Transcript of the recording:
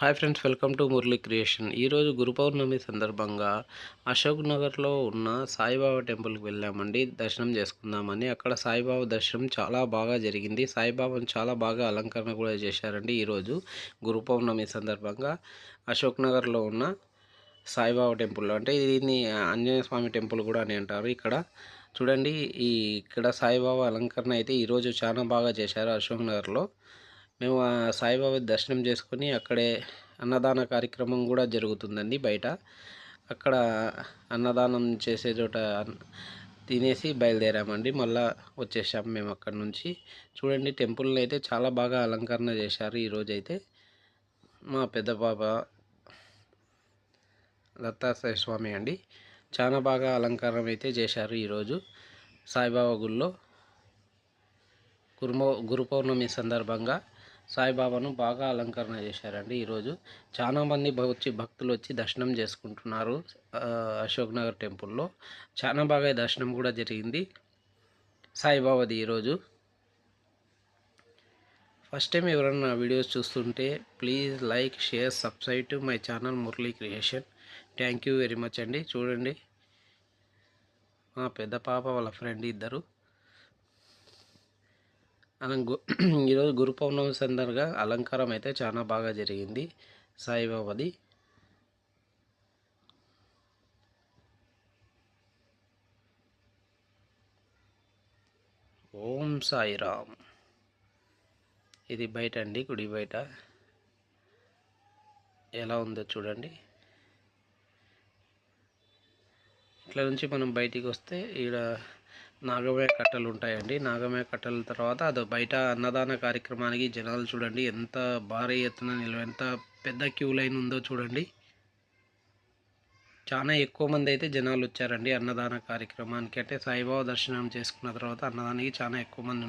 Hi friends welcome to Murali creation. ఈరోజు గురు పౌర్ణమి సందర్భంగా అశోక్ నగర్లో ఉన్న సాయిబాబా టెంపుల్కి వెళ్ళామండి. దర్శనం చేసుకుందామని. అక్కడ సాయిబాబా దర్శనం చాలా బాగా జరిగింది. సాయిబాబాను చాలా బాగా అలంకరణ కూడా చేశారండి ఈరోజు గురు పౌర్ణమి సందర్భంగా. అశోక్ నగర్లో ఉన్న సాయిబాబా టెంపుల్ అంటే దీన్ని ఆంజనేయ స్వామి టెంపుల్ కూడా అని అంటారు ఇక్కడ. చూడండి ఈ ఇక్కడ సాయిబాబా అలంకరణ అయితే ఈరోజు చాలా బాగా చేశారు అశోక్ నగర్లో. మేము ఆ సాయిబాబా దర్శనం చేసుకొని అక్కడే అన్నదాన కార్యక్రమం కూడా జరుగుతుందండి బయట. అక్కడ అన్నదానం చేసే చోట తినేసి బయలుదేరామండి. మళ్ళా వచ్చేసాం మేము అక్కడ నుంచి. చూడండి టెంపుల్ని అయితే చాలా బాగా అలంకరణ చేశారు ఈరోజు అయితే మా పెద్ద పాప దత్తాత్రేయ స్వామి అండి. చాలా బాగా అలంకారం అయితే చేశారు ఈరోజు సాయిబాబా గుళ్ళో. గురుమో గురు పౌర్ణమి సందర్భంగా సాయిబాబాను బాగా అలంకరణ చేశారండి ఈరోజు. చాలామంది వచ్చి భక్తులు వచ్చి దర్శనం చేసుకుంటున్నారు అశోక్ నగర్ టెంపుల్లో. చాలా బాగా దర్శనం కూడా జరిగింది. సాయిబాబాది ఈరోజు. ఫస్ట్ టైం ఎవరైనా వీడియోస్ చూస్తుంటే please like share subscribe to my channel Murali creation. Thank you very much అండి. చూడండి. మా పెద్ద పాప వాళ్ళ ఫ్రెండ్ ఇద్దరు. అలం ఈరోజు గురు పౌర్ణమి సందర్భంగా అలంకారం అయితే చాలా బాగా జరిగింది. సాయిబాబాది. ఓం సాయిరామ్. ఇది బయట అండి గుడి బయట. ఎలా ఉందో చూడండి. ఇట్లా నుంచి మనం బయటికి వస్తే ఇక్కడ నాగమే కట్టలు ఉంటాయండి నాగమే కట్టల తర్వాత అది బయట అన్నదాన కార్యక్రమానికి జనాలు చూడండి ఎంత భారీ ఎత్తున నిల్వ ఎంత పెద్ద క్యూ లైన్ ఉందో చూడండి. చాలా ఎక్కువ మంది అయితే జనాలు వచ్చారండి అన్నదాన కార్యక్రమానికి. అంటే సాయిబాబా దర్శనం చేసుకున్న తర్వాత అన్నదానికి చాలా ఎక్కువ మంది